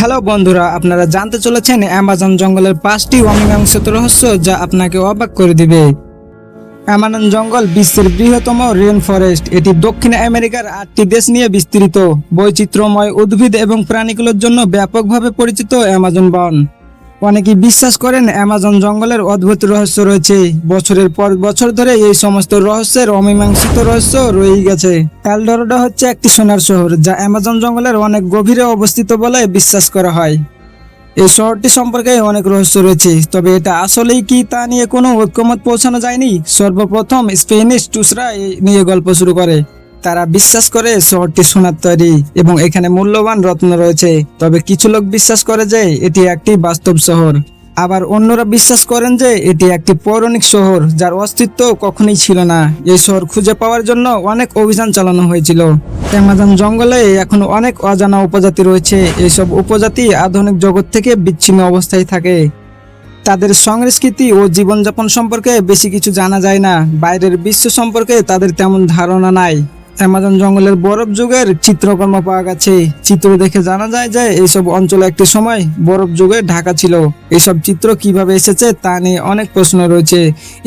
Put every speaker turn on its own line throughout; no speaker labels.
Hello বন্ধুরা, আপনারা জানতে চলেছেন অ্যামাজন জঙ্গলের পাঁচটি অমীমাংসিত রহস্য যা আপনাকে অবাক করে দিবে। অ্যামাজন জঙ্গল বিশ্বের বৃহত্তম রেন ফরেস্ট। এটি দক্ষিণ আমেরিকার আটটি দেশ নিয়ে বিস্তৃত। বৈচিত্র্যময় উদ্ভিদ এবং প্রাণীগুলোর জন্য ব্যাপকভাবে পরিচিত অ্যামাজন বন। অনেকেই বিশ্বাস করেন অ্যামাজন জঙ্গলের অদ্ভুত রহস্য রয়েছে। বছরের পর বছর ধরে এই সমস্ত রহস্যের অমীমাংসিত রহস্য রয়ে গেছে। এলডোরাডো হচ্ছে একটি সোনার শহর, যা অ্যামাজন জঙ্গলের অনেক গভীরে অবস্থিত বলে বিশ্বাস করা হয়। এই শহরটি সম্পর্কে অনেক রহস্য রয়েছে, তবে এটা আসলেই কি তা নিয়ে কোনো ঐক্যমত পৌঁছানো যায়নি? সর্বপ্রথম স্পেনিশ টুসরা নিয়ে গল্প শুরু করে। তারা বিশ্বাস করে শহরটি সোনার তৈরি এবং এখানে মূল্যবান রত্ন রয়েছে। তবে কিছু লোক বিশ্বাস করে যে এটি একটি বাস্তব শহর। আবার অন্যরা বিশ্বাস করেন যে এটি একটি পৌরাণিক শহর যার অস্তিত্ব কখনোই ছিল না। এই শহর খুঁজে পাওয়ার জন্য অনেক অভিযান চালানো হয়েছিল। অ্যামাজন জঙ্গলে এখন অনেক অজানা উপজাতি রয়েছে। এইসব উপজাতি আধুনিক জগৎ থেকে বিচ্ছিন্ন অবস্থায় থাকে। তাদের সংস্কৃতি ও জীবনযাপন সম্পর্কে বেশি কিছু জানা যায় না। বাইরের বিশ্ব সম্পর্কে তাদের তেমন ধারণা নাই। অ্যামাজন জঙ্গলের বরফ যুগের চিত্রকর্ম পাওয়া গেছে। চিত্র দেখে জানা যায় যে এইসব অঞ্চলে একটি সময় বরফ যুগে ঢাকা ছিল। এইসব চিত্র কীভাবে এসেছে তা নিয়ে অনেক প্রশ্ন রয়েছে।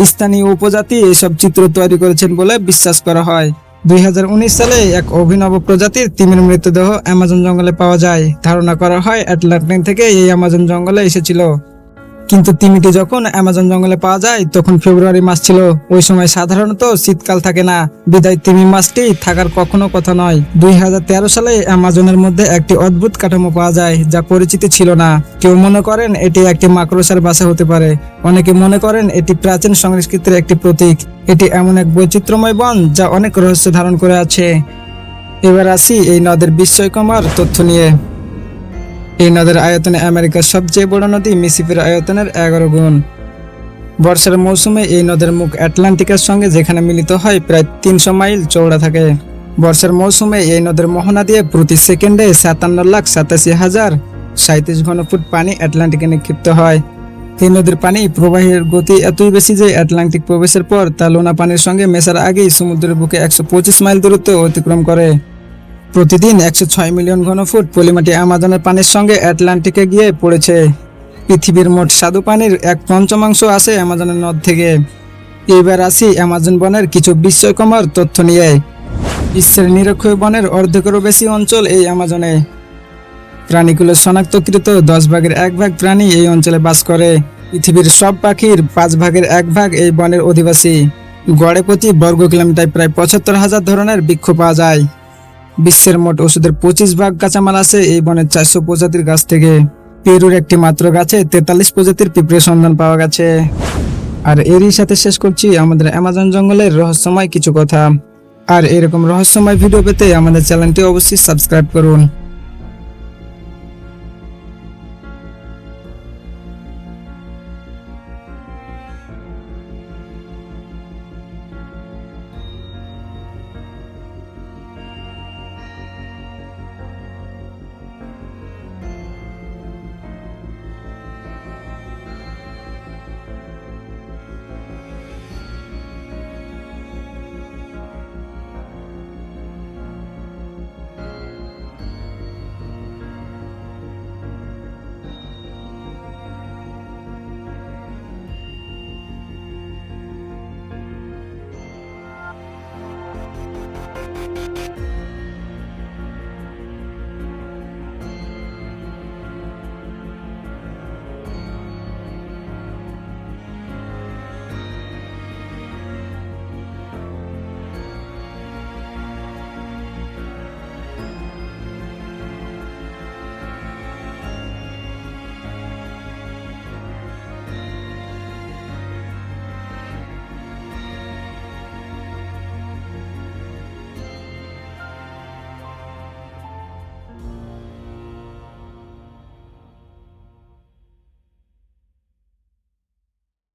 স্থানীয় উপজাতি এইসব চিত্র তৈরি করেছেন বলে বিশ্বাস করা হয়। দুই হাজার উনিশ সালে এক অভিনব প্রজাতির তিমির মৃতদেহ অ্যামাজন জঙ্গলে পাওয়া যায়। ধারণা করা হয় অ্যাটলান্টিক থেকে এই অ্যামাজন জঙ্গলে এসেছিল। কিন্তু তিমিটি যখন অ্যামাজন জঙ্গলে পাওয়া যায়, তখন ফেব্রুয়ারি মাস ছিল। ওই সময় সাধারণত শীতকাল থাকে না। বিদায় তিমি মাসটি থাকার কখনো কথা নয়। দুই সালে অ্যামাজনের মধ্যে একটি অদ্ভুত কাঠামো পাওয়া যায়, যা পরিচিতি ছিল না। কেউ মনে করেন এটি একটি মাকড়সার বাসা হতে পারে। অনেকে মনে করেন এটি প্রাচীন সংস্কৃতির একটি প্রতীক। এটি এমন এক বৈচিত্র্যময় বন যা অনেক রহস্য ধারণ করে আছে। এবার আসি এই নদের বিস্ময়কমার তথ্য নিয়ে। এই নদের আয়তনে আমেরিকার সবচেয়ে বড় নদী মিসিপির আয়তনের এগারো গুণ। বর্ষার মৌসুমে এই নদের মুখ আটলান্টিকের সঙ্গে যেখানে মিলিত হয় প্রায় তিনশো মাইল চৌড়া থাকে। বর্ষার মৌসুমে এই নদের মোহনা দিয়ে প্রতি সেকেন্ডে সাতান্ন লাখ সাতাশি হাজার সাঁত্রিশ ঘনফুট পানি আটলান্টিকে নিক্ষিপ্ত হয়। এই নদীর পানি প্রবাহের গতি এতই বেশি যে আটলান্টিক প্রবেশের পর তা লোনা পানির সঙ্গে মেশার আগেই সমুদ্রের বুকে একশো পঁচিশ মাইল দূরত্ব অতিক্রম করে। প্রতিদিন একশো ছয় মিলিয়ন ঘনফুট পলিমাটি আমাজনের পানির সঙ্গে অ্যাটলান্টিকে গিয়ে পড়েছে। পৃথিবীর মোট স্বাদু পানির এক পঞ্চমাংশ আসে অ্যামাজনের নদ থেকে। এইবার আসি অ্যামাজন বনের কিছু বিস্ময়কমার তথ্য নিয়ে। বিশ্বের নিরক্ষীয় বনের অর্ধেকেরও বেশি অঞ্চল এই অ্যামাজনে প্রাণীগুলো শনাক্তকৃত দশ ভাগের এক ভাগ প্রাণী এই অঞ্চলে বাস করে। পৃথিবীর সব পাখির পাঁচ ভাগের এক ভাগ এই বনের অধিবাসী। গড়ে প্রতি বর্গ কিলোমিটার প্রায় পঁচাত্তর হাজার ধরনের বৃক্ষ পাওয়া যায়। বিশ্বের মোট ওষুধের পঁচিশ ভাগ কাঁচামাল আছে। এই বনের চারশো প্রজাতির গাছ থেকে পেরুর একটি মাত্র গাছে তেতাল্লিশ প্রজাতির পিঁপড়ে সন্ধান পাওয়া গেছে। আর এরই সাথে শেষ করছি আমাদের অ্যামাজন জঙ্গলের রহস্যময় কিছু কথা। আর এরকম রহস্যময় ভিডিও পেতে আমাদের চ্যানেলটি অবশ্যই সাবস্ক্রাইব করুন। you